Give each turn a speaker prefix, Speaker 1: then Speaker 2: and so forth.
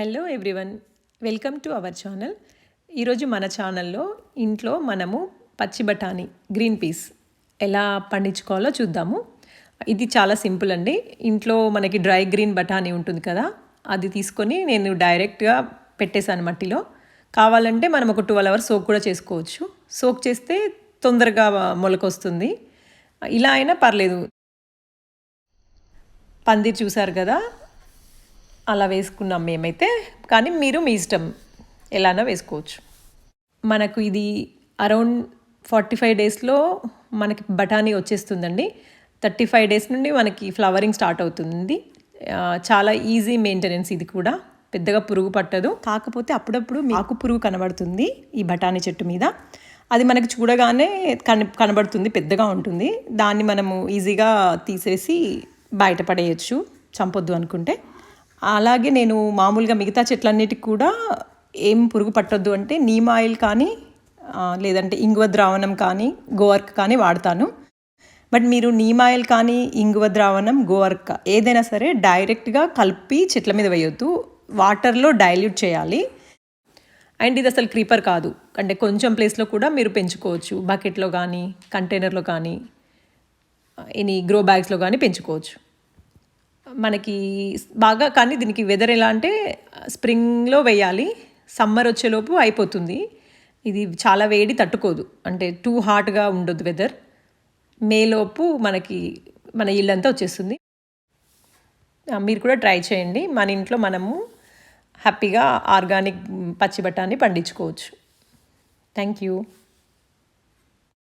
Speaker 1: Hello everyone welcome to our channel ఈరోజు మన ఛానల్లో ఇంట్లో మనము పచ్చి బఠానీ గ్రీన్ పీస్ ఎలా పండించుకోవాలో చూద్దాము. ఇది చాలా సింపుల్ అండి. ఇంట్లో మనకి డ్రై గ్రీన్ బఠానీ ఉంటుంది కదా అది తీసుకొని నేను డైరెక్ట్గా పెట్టేశాను మట్టిలో. కావాలంటే మనం ఒక ట్వెల్వ్ అవర్స్ సోక్ కూడా చేసుకోవచ్చు. సోక్ చేస్తే తొందరగా మొలకొస్తుంది. ఇలా అయినా పర్లేదు. పందిర్ చూసారు కదా అలా వేసుకున్నాం మేమైతే కానీ మీరు మీ ఇష్టం ఎలానో వేసుకోవచ్చు. మనకు ఇది అరౌండ్ ఫార్టీ ఫైవ్ డేస్లో మనకి బఠానీ వచ్చేస్తుందండి. థర్టీ ఫైవ్ డేస్ నుండి మనకి ఫ్లవరింగ్ స్టార్ట్ అవుతుంది. చాలా ఈజీ మెయింటెనెన్స్ ఇది కూడా. పెద్దగా పురుగు పట్టదు. కాకపోతే అప్పుడప్పుడు ఆకు పురుగు కనబడుతుంది ఈ బఠానీ చెట్టు మీద. అది మనకు చూడగానే కన కనబడుతుంది పెద్దగా ఉంటుంది. దాన్ని మనము ఈజీగా తీసేసి బయటపడేయచ్చు చంపొద్దు అనుకుంటే. అలాగే నేను మామూలుగా మిగతా చెట్లన్నిటికి కూడా ఏం పురుగు పట్టొద్దు అంటే నీమ్ ఆయిల్ కానీ లేదంటే ఇంగువ ద్రావణం కానీ గోవర్క్ కానీ వాడతాను. బట్ మీరు నీమ్ ఆయిల్ కానీ ఇంగువ ద్రావణం గోవర్క్ ఏదైనా సరే డైరెక్ట్గా కలిపి చెట్ల మీద వేయొద్దు. వాటర్లో డైల్యూట్ చేయాలి. అండ్ ఇది అసలు క్రీపర్ కాదు. అంటే కొంచెం ప్లేస్లో కూడా మీరు పెంచుకోవచ్చు. బకెట్లో కానీ కంటైనర్లో కానీ ఎనీ గ్రో బ్యాగ్స్లో కానీ పెంచుకోవచ్చు. మనకి బాగా కానీ దీనికి వెదర్ ఎలా అంటే స్ప్రింగ్లో వేయాలి సమ్మర్ వచ్చేలోపు అయిపోతుంది. ఇది చాలా వేడి తట్టుకోదు. అంటే టూ హాట్గా ఉండదు వెదర్ మేలోపు మనకి మన ఇల్లంతా వచ్చేస్తుంది. మీరు కూడా ట్రై చేయండి. మన ఇంట్లో మనము హ్యాపీగా ఆర్గానిక్ పచ్చి బఠానీ పండించుకోవచ్చు. Thank you